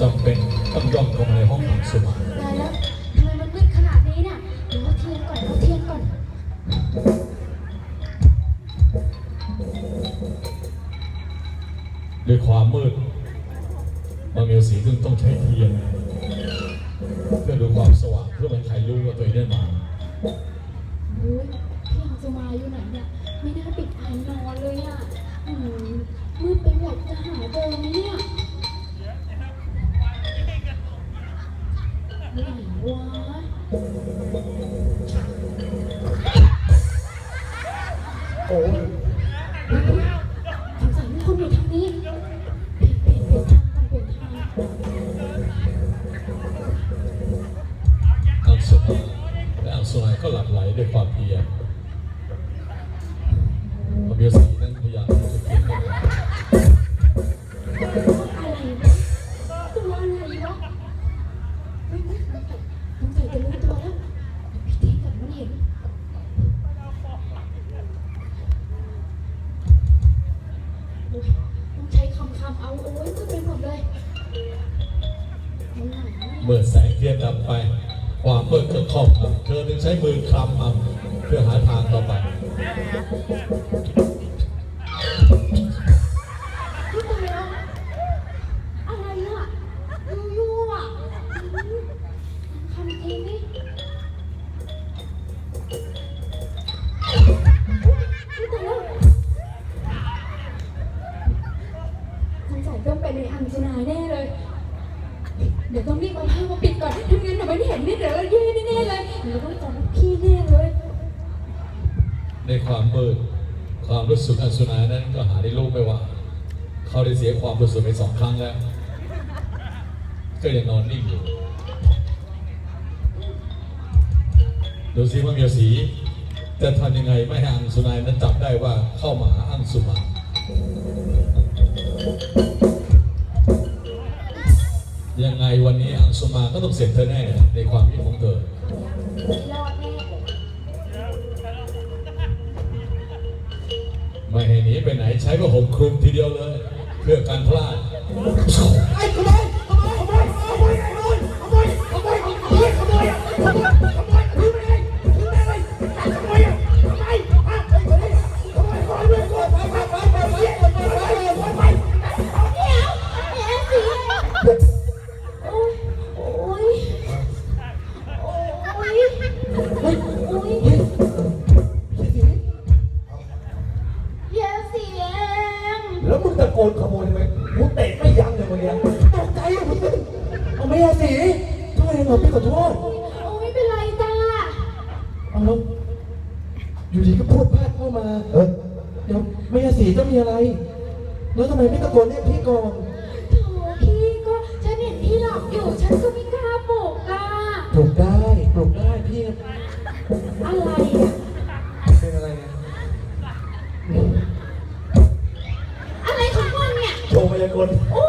จำเป็นต้องย่องเข้ามาในห้องอังสุมาตายแล้วทำไมมันมืดขนาดนี้เนี่ยเดี๋ยวเอาเทียนก่อนเอาเทียนก่อน ด้วยความมืดบางเมียวสีจึงต้องใช้เทียน เพื่อดูความสว่างเพื่อไม่ให้ใครรู้ว่าตัวเองได้มา ไหนวะโอ้ยสงสัยมีคนอยู่ทางนี้เปลี่ยนเปลี่ยนเปลี่ยนทางก่อนเปลี่ยนทางอังสุมาและอังสุนายก็หลั่งไหลด้วยความ ต้องใช้คำคำเอาโอ้ยมืดไปหมดเลยเมื่อแสงเทียนดับไป ความมืดก็ครอบเธอจึงใช้มือคลำเอาเพื่อหาทางต่อไป เดี๋ยวต้องรีบเอาผ้ามาปิดก่อนถ้างั้นเดี๋ยวไม่เห็นนี่เดี๋ยวเราแย่แน่ๆเลยเดี๋ยวต้องจับพี่แน่เลย ในความมืดความรู้สึกอันสุนายนั้นก็หาได้รู้ไม่ว่า เขาได้เสียความรู้สึกไปสองครั้งแล้ว ก็ยังนอนนิ่งอยู่ ดูสิว่าเมียสีจะทำยังไงไม่ให้อังสุนายนั้นจับได้ว่าเข้ามาหาอังสุมา ก็ต้องเสร็จเธอแน่ในความคิดของเธอไม่แน่ไม่ให้หนีไปไหนใช้ผ้าห่มคลุมทีเดียวเลย เพื่อการพลาดไอ้ขโมยขโมยขโมยขโมยขโมยขโมยขโมยขโมยขโมยอะขโมยขโมย มึงตะโกนขโมยทำไมกูเตะไม่ยั้งเลยมึงเนี่ยตกใจอะมึงเอาไม่ยาสีช่วยหน่อยพี่ขอโทษโอ้ยไม่เป็นไรจ้าเอาแล้วอยู่ดีก็พูดพลาดเข้ามาเออเดี๋ยวไม่ยาสีต้องมีอะไร แล้วทำไมไม่ตะโกนเรียกพี่ก่อนโถพี่ก็ฉันเห็นพี่หลับอยู่ ฉันก็ไม่กล้าปลุกอะปลุกได้ เป็นคนโอ้